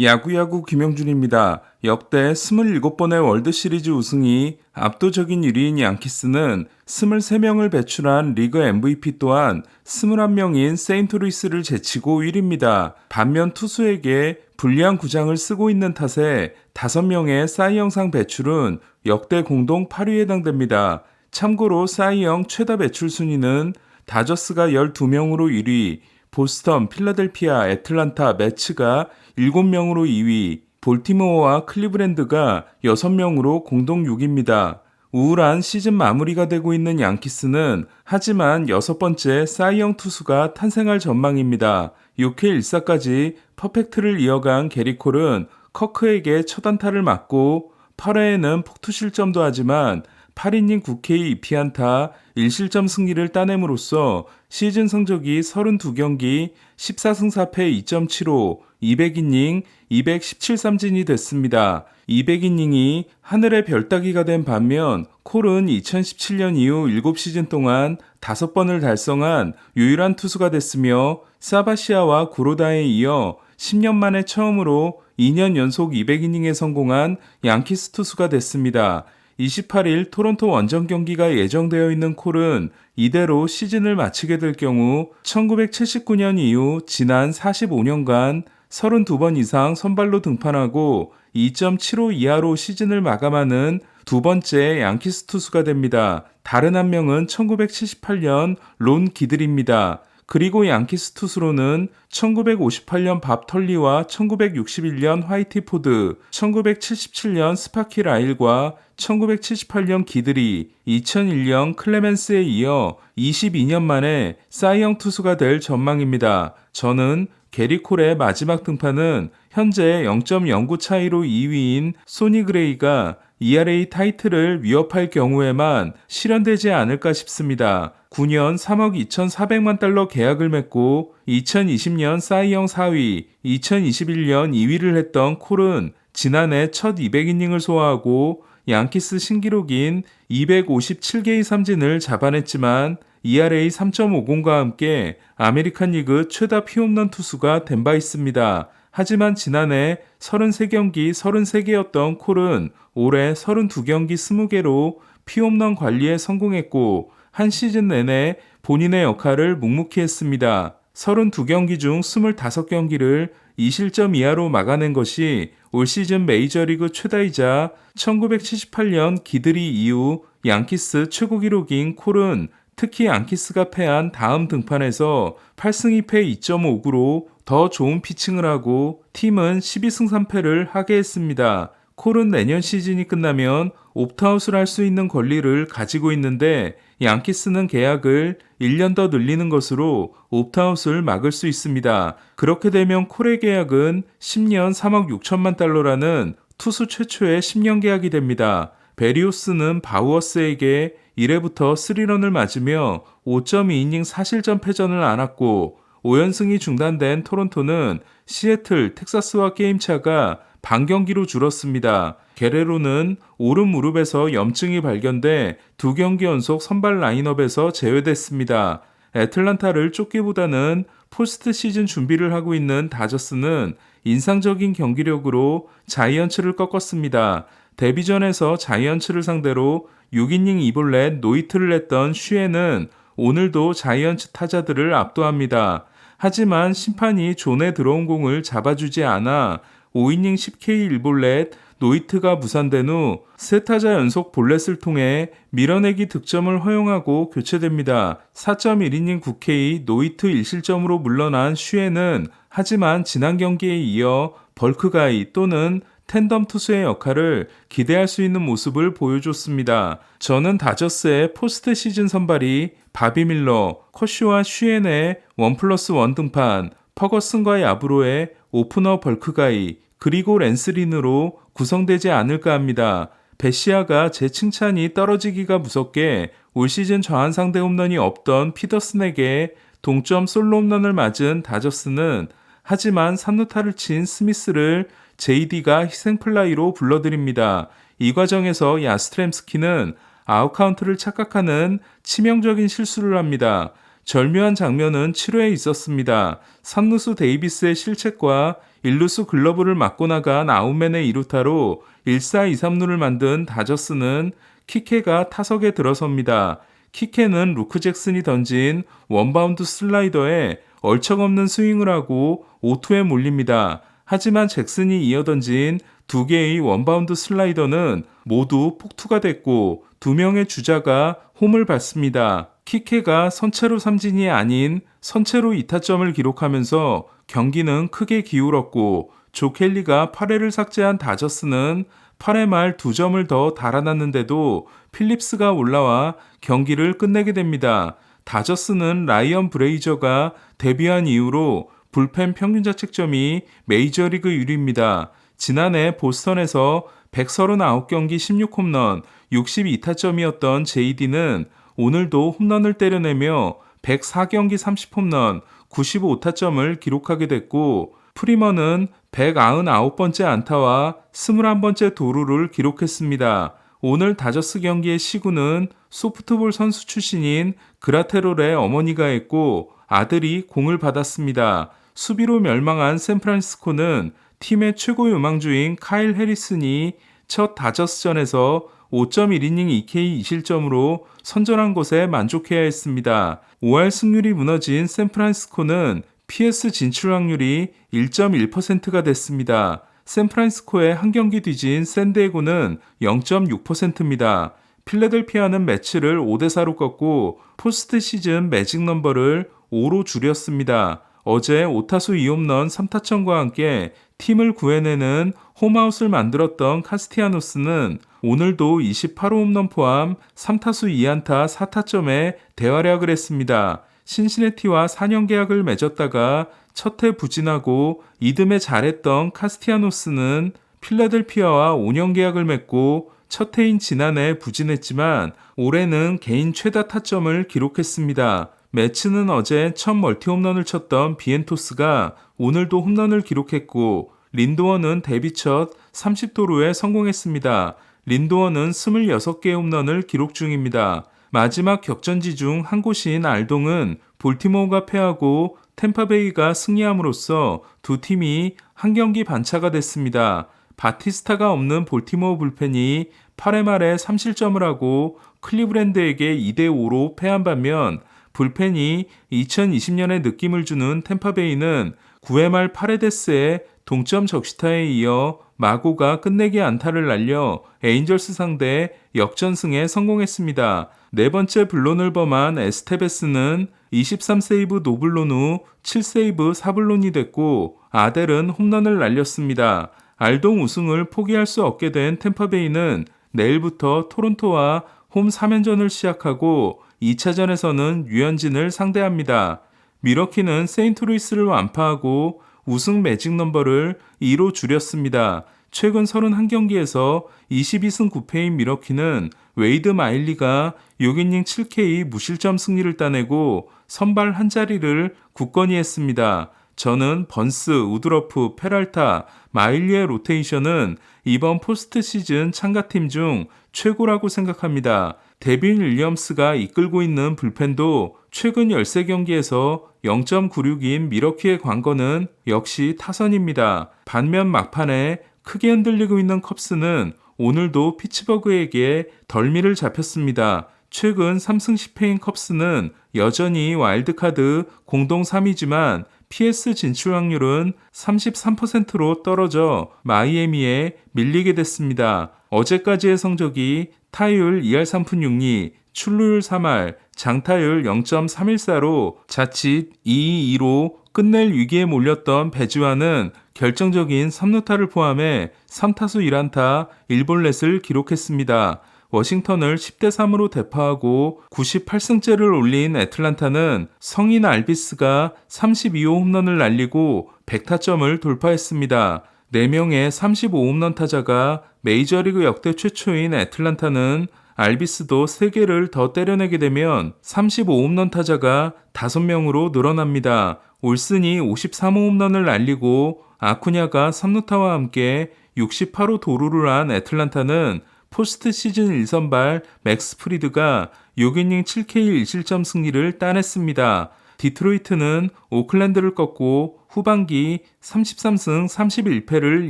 야구야구 김영준입니다. 역대 27번의 월드시리즈 우승이 압도적인 1위인 양키스는 23명을 배출한 리그 MVP 또한 21명인 세인트루이스를 제치고 1위입니다. 반면 투수에게 불리한 구장을 쓰고 있는 탓에 5명의 사이영상 배출은 역대 공동 8위에 해당됩니다. 참고로 사이영 최다 배출 순위는 다저스가 12명으로 1위, 보스턴, 필라델피아, 애틀란타, 매츠가 7명으로 2위, 볼티모어와 클리브랜드가 6명으로 공동 6위입니다. 우울한 시즌 마무리가 되고 있는 양키스는 하지만 여섯 번째 사이영 투수가 탄생할 전망입니다. 6회 1사까지 퍼펙트를 이어간 게리콜은 커크에게 첫 안타를 맞고 8회에는 폭투 실점도 하지만 8이닝 9K 2피안타 1실점 승리를 따냄으로써 시즌 성적이 32경기 14승 4패 2.75 200이닝 217삼진이 됐습니다. 200이닝이 하늘의 별따기가 된 반면 콜은 2017년 이후 7시즌 동안 5번을 달성한 유일한 투수가 됐으며 사바시아와 구로다에 이어 10년 만에 처음으로 2년 연속 200이닝에 성공한 양키스 투수가 됐습니다. 28일 토론토 원정 경기가 예정되어 있는 콜은 이대로 시즌을 마치게 될 경우 1979년 이후 지난 45년간 32번 이상 선발로 등판하고 2.75 이하로 시즌을 마감하는 두 번째 양키스 투수가 됩니다. 다른 한 명은 1978년 론 기들입니다. 그리고 양키스 투수로는 1958년 밥 털리와 1961년 화이티 포드, 1977년 스파키 라일과 1978년 기들이, 2001년 클레멘스에 이어 22년 만에 사이영 투수가 될 전망입니다. 저는 게리콜의 마지막 등판은 현재 0.09 차이로 2위인 소니 그레이가 ERA 타이틀을 위협할 경우에만 실현되지 않을까 싶습니다. 9년 3억 2,400만 달러 계약을 맺고 2020년 사이영 4위, 2021년 2위를 했던 콜은 지난해 첫 200이닝을 소화하고 양키스 신기록인 257개의 삼진을 잡아냈지만 ERA 3.50과 함께 아메리칸 리그 최다 피홈런 투수가 된 바 있습니다. 하지만 지난해 33경기 33개였던 콜은 올해 32경기 20개로 피홈런 관리에 성공했고 한 시즌 내내 본인의 역할을 묵묵히 했습니다. 32경기 중 25경기를 2실점 이하로 막아낸 것이 올 시즌 메이저리그 최다이자 1978년 기드리 이후 양키스 최고 기록인 콜은 특히 양키스가 패한 다음 등판에서 8승 2패 2.59로 더 좋은 피칭을 하고 팀은 12승 3패를 하게 했습니다. 콜은 내년 시즌이 끝나면 옵트아웃을 할 수 있는 권리를 가지고 있는데 양키스는 계약을 1년 더 늘리는 것으로 옵트아웃을 막을 수 있습니다. 그렇게 되면 콜의 계약은 10년 3억 6천만 달러라는 투수 최초의 10년 계약이 됩니다. 베리오스는 바우어스에게 1회부터 3런을 맞으며 5.2이닝 사실전 패전을 안았고 5연승이 중단된 토론토는 시애틀, 텍사스와 게임차가 반경기로 줄었습니다. 게레로는 오른 무릎에서 염증이 발견돼 두 경기 연속 선발 라인업에서 제외됐습니다. 애틀란타를 쫓기보다는 포스트 시즌 준비를 하고 있는 다저스는 인상적인 경기력으로 자이언츠를 꺾었습니다. 데뷔전에서 자이언츠를 상대로 6이닝 2볼넷 노이트를 냈던 슈에는 오늘도 자이언츠 타자들을 압도합니다. 하지만 심판이 존에 들어온 공을 잡아주지 않아 5이닝 10K 1볼넷 노이트가 무산된 후 세타자 연속 볼넷을 통해 밀어내기 득점을 허용하고 교체됩니다. 4.1이닝 9K 노이트 1실점으로 물러난 슈에는 하지만 지난 경기에 이어 벌크가이 또는 텐덤 투수의 역할을 기대할 수 있는 모습을 보여줬습니다. 저는 다저스의 포스트 시즌 선발이 바비 밀러, 커쇼와 슈엔의 원 플러스 원 등판, 퍼거슨과 야브로의 오프너 벌크가이, 그리고 랜스린으로 구성되지 않을까 합니다. 베시아가 제 칭찬이 떨어지기가 무섭게 올 시즌 저한 상대 홈런이 없던 피더슨에게 동점 솔로 홈런을 맞은 다저스는 하지만 3루타를 친 스미스를 JD가 희생플라이로 불러드립니다. 이 과정에서 야스트렘스키는 아웃카운트를 착각하는 치명적인 실수를 합니다. 절묘한 장면은 7회에 있었습니다. 삼루수 데이비스의 실책과 일루수 글러브를 맞고 나간 아웃맨의 이루타로 1-4-2-3루를 만든 다저스는 키케가 타석에 들어섭니다. 키케는 루크 잭슨이 던진 원바운드 슬라이더에 얼척없는 스윙을 하고 5투에 몰립니다. 하지만 잭슨이 이어 던진 두 개의 원바운드 슬라이더는 모두 폭투가 됐고 두 명의 주자가 홈을 받습니다. 키케가 선체로 삼진이 아닌 선체로 이타점을 기록하면서 경기는 크게 기울었고 조 켈리가 8회를 삭제한 다저스는 8회 말 2점을 더 달아났는데도 필립스가 올라와 경기를 끝내게 됩니다. 다저스는 라이언 브레이저가 데뷔한 이후로 불펜 평균 자책점이 메이저리그 1위입니다. 지난해 보스턴에서 139경기 16홈런, 62타점이었던 JD는 오늘도 홈런을 때려내며 104경기 30홈런, 95타점을 기록하게 됐고 프리먼은 199번째 안타와 21번째 도루를 기록했습니다. 오늘 다저스 경기의 시구는 소프트볼 선수 출신인 그라테롤의 어머니가 했고 아들이 공을 받았습니다. 수비로 멸망한 샌프란시스코는 팀의 최고 유망주인 카일 해리슨이 첫 다저스전에서 5.1이닝 2K 2실점으로 선전한 것에 만족해야 했습니다. 5할 승률이 무너진 샌프란시스코는 PS 진출 확률이 1.1%가 됐습니다. 샌프란시스코의 한 경기 뒤진 샌디에고는 0.6%입니다. 필라델피아는 매치를 5대4로 꺾고 포스트 시즌 매직 넘버를 5로 줄였습니다. 어제 5타수 2홈런 3타점과 함께 팀을 구해내는 홈아웃을 만들었던 카스티아노스는 오늘도 28호 홈런 포함 3타수 2안타 4타점에 대활약을 했습니다. 신시내티와 4년 계약을 맺었다가 첫 해 부진하고 이듬해 잘했던 카스티아노스는 필라델피아와 5년 계약을 맺고 첫 해인 지난해 부진했지만 올해는 개인 최다 타점을 기록했습니다. 매츠는 어제 첫 멀티 홈런을 쳤던 비엔토스가 오늘도 홈런을 기록했고 린도어는 데뷔 첫 30도루에 성공했습니다. 린도어는 26개 홈런을 기록 중입니다. 마지막 격전지 중 한 곳인 알동은 볼티모어가 패하고 템파베이가 승리함으로써 두 팀이 한 경기 반차가 됐습니다. 바티스타가 없는 볼티모어 불펜이 8회 말에 3실점을 하고 클리브랜드에게 2대5로 패한 반면 불펜이 2020년의 느낌을 주는 템파베이는 9회 말 8회 데스에 동점 적시타에 이어 마고가 끝내기 안타를 날려 에인절스 상대 역전승에 성공했습니다. 네 번째 블론을 범한 에스테베스는 23세이브 노블론 후 7세이브 사블론이 됐고 아델은 홈런을 날렸습니다. 알동 우승을 포기할 수 없게 된 템파베이는 내일부터 토론토와 홈 3연전을 시작하고 2차전에서는 유현진을 상대합니다. 미러키는 세인트루이스를 완파하고 우승 매직 넘버를 2로 줄였습니다. 최근 31경기에서 22승 9패인 미러키는 웨이드 마일리가 6이닝 7K 무실점 승리를 따내고 선발 한 자리를 굳건히 했습니다. 저는 번스, 우드러프, 페랄타, 마일리의 로테이션은 이번 포스트 시즌 참가팀 중 최고라고 생각합니다. 데빈 윌리엄스가 이끌고 있는 불펜도 최근 13경기에서 0.96인 미러키의 관건은 역시 타선입니다. 반면 막판에 크게 흔들리고 있는 컵스는 오늘도 피츠버그에게 덜미를 잡혔습니다. 최근 3승 10패인 컵스는 여전히 와일드카드 공동 3위지만 PS 진출 확률은 33%로 떨어져 마이애미에 밀리게 됐습니다. 어제까지의 성적이 타율 2할 3푼 6리, 출루율 3할, 장타율 0.314로 자칫 2-2로 끝낼 위기에 몰렸던 배지와는 결정적인 3루타를 포함해 3타수 1안타 1볼넷을 기록했습니다. 워싱턴을 10대 3으로 대파하고 98승째를 올린 애틀란타는 성인 알비스가 32호 홈런을 날리고 100타점을 돌파했습니다. 4명의 35홈런 타자가 메이저리그 역대 최초인 애틀란타는 알비스도 3개를 더 때려내게 되면 35홈런 타자가 5명으로 늘어납니다. 올슨이 53호 홈런을 날리고 아쿠냐가 3루타와 함께 68호 도루를 한 애틀란타는 포스트 시즌 1선발 맥스 프리드가 6이닝 7K 1실점 승리를 따냈습니다. 디트로이트는 오클랜드를 꺾고 후반기 33승 31패를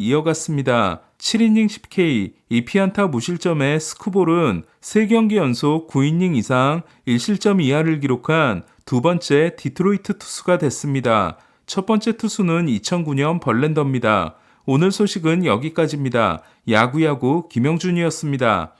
이어갔습니다. 7이닝 10K, 2피안타 무실점의 스쿠볼은 3경기 연속 9이닝 이상 1실점 이하를 기록한 두 번째 디트로이트 투수가 됐습니다. 첫 번째 투수는 2009년 벌렌더입니다. 오늘 소식은 여기까지입니다. 야구야구 김영준이었습니다.